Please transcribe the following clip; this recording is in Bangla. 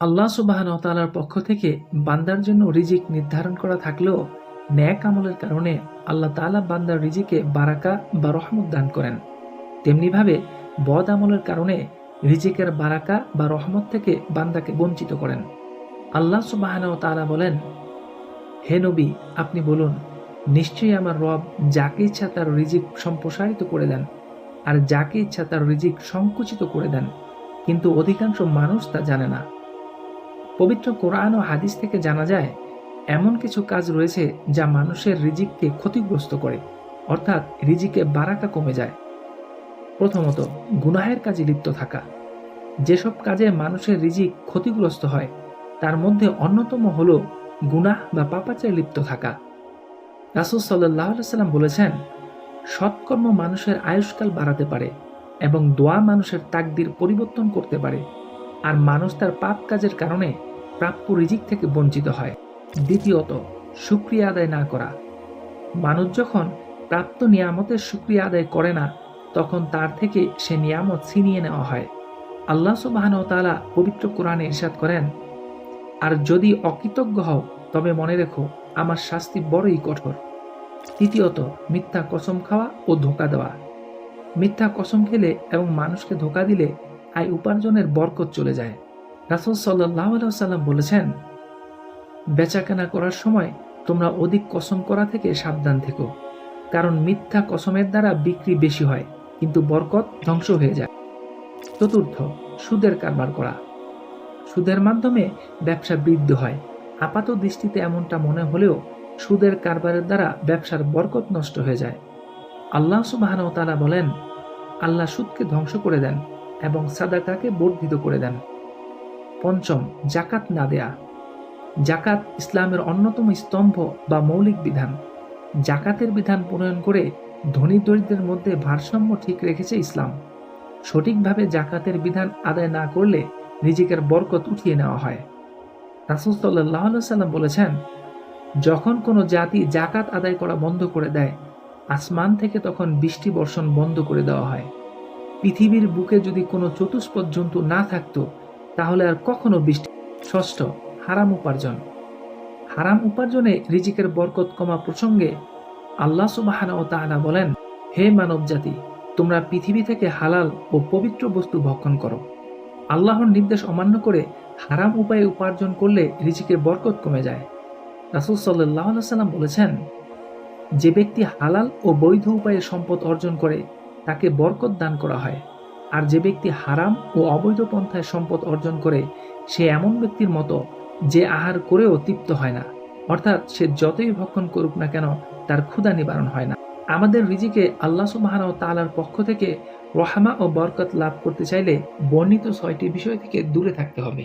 আল্লাহ সুবাহন তালার পক্ষ থেকে বান্দার জন্য রিজিক নির্ধারণ করা থাকলেও ন্যাক আমলের কারণে আল্লাহ তাআলা বান্দার রিজিকে বারাকা বা রহমত দান করেন। তেমনিভাবে বদ আমলের কারণে রিজিকের বারাকা বা রহমত থেকে বান্দাকে বঞ্চিত করেন। আল্লাহ সুবাহন তাআলা বলেন, হে নবী, আপনি বলুন, নিশ্চয়ই আমার রব যাকে ইচ্ছা তার রিজিক সম্প্রসারিত করে দেন আর যাকে ইচ্ছা তার রিজিক সংকুচিত করে দেন। কিন্তু অধিকাংশ মানুষ তা জানে না। পবিত্র কোরআন ও হাদিস থেকে জানা যায়, এমন কিছু কাজ রয়েছে যা মানুষের রিজিককে ক্ষতিগ্রস্ত করে, অর্থাৎ রিজিকে বারাকা কমে যায়। প্রথমত, গুনাহের কাজে লিপ্ত থাকা। যেসব কাজে মানুষের রিজিক ক্ষতিগ্রস্ত হয়, তার মধ্যে অন্যতম হল গুনাহ বা পাপাচারে লিপ্ত থাকা। রাসুল সাল্লাহ সাল্লাম বলেছেন, সৎকর্ম মানুষের আয়ুষ্কাল বাড়াতে পারে এবং দোয়া মানুষের তাকদির পরিবর্তন করতে পারে। আর মানুষ তার পাপ কাজের কারণে প্রাপ্য রিজিক থেকে বঞ্চিত হয়। দ্বিতীয়ত, সুক্রিয়া আদায় না করা। মানুষ যখন প্রাপ্ত নিয়ামতের সুক্রিয়া আদায় করে না, তখন তার থেকে সে নিয়ামত ছিনিয়ে নেওয়া হয়। আল্লাহ সুবাহন তালা পবিত্র কোরআনে ইরশাদ করেন, আর যদি অকৃতজ্ঞ হও, তবে মনে রেখো, আমার শাস্তি বড়ই কঠোর। তৃতীয়ত, মিথ্যা কসম খাওয়া ও ধোকা দেওয়া। মিথ্যা কসম খেলে এবং মানুষকে ধোকা দিলে আয় উপার্জনের বরকত চলে যায়। রাসুল সাল্লাহ সাল্লাম বলেছেন, বেচাকেনা করার সময় তোমরা অধিক কসম করা থেকে সাবধান থেকো, কারণ মিথ্যা কসমের দ্বারা বিক্রি বেশি হয়, কিন্তু বরকত ধ্বংস হয়ে যায়। চতুর্থ, সুদের কারবার করা। সুদের মাধ্যমে ব্যবসা বৃদ্ধি হয়। আপাত দৃষ্টিতে এমনটা মনে হলেও সুদের কারবারের দ্বারা ব্যবসার বরকত নষ্ট হয়ে যায়। আল্লাহ সুবাহান তালা বলেন, আল্লাহ সুদকে ধ্বংস করে দেন এবং সাদাকাকে বর্ধিত করে দেন। পঞ্চম, জাকাত না দেয়া। জাকাত ইসলামের অন্যতম স্তম্ভ বা মৌলিক বিধান। জাকাতের বিধান প্রণয়ন করে ধনী দরিদ্রের মধ্যে ভারসাম্য ঠিক রেখেছে ইসলাম। সঠিকভাবে জাকাতের বিধান আদায় না করলে রিজিকের বরকত উঠিয়ে নেওয়া হয়। রাসুল সাল্লাহ সাল্লাম বলেছেন, যখন কোনো জাতি জাকাত আদায় করা বন্ধ করে দেয়, আসমান থেকে তখন বৃষ্টি বর্ষণ বন্ধ করে দেওয়া হয়। পৃথিবীর বুকে যদি কোনো চতুষ্পদ জন্তু না থাকতো তাহলে আর কখনো বৃষ্টি ষষ্ঠ হারাম উপার্জন। হারাম উপার্জনে রিজিকের বরকত কমা প্রসঙ্গে আল্লাহ সুবাহানা ও তাহানা বলেন, হে মানব জাতি তোমরা পৃথিবী থেকে হালাল ও পবিত্র বস্তু ভক্ষণ করো। আল্লাহর নির্দেশ অমান্য করে হারাম উপায়ে উপার্জন করলে রিজিকের বরকত কমে যায়। রাসুল সাল্লাহ সাল্লাম বলেছেন, যে ব্যক্তি হালাল ও বৈধ উপায়ে সম্পদ অর্জন করে, তাকে বরকত দান করা হয়। আর যে ব্যক্তি হারাম ও অবৈধ পন্থায় সম্পদ অর্জন করে, সে এমন ব্যক্তির মতো যে আহার করেও তৃপ্ত হয় না। অর্থাৎ সে যতই ভক্ষণ করুক না কেন, তার ক্ষুধা নিবারণ হয় না। আমাদের রিজিকে আল্লাহ ও তালার পক্ষ থেকে রহামা ও বরকত লাভ করতে চাইলে বর্ণিত ছয়টি বিষয় থেকে দূরে থাকতে হবে।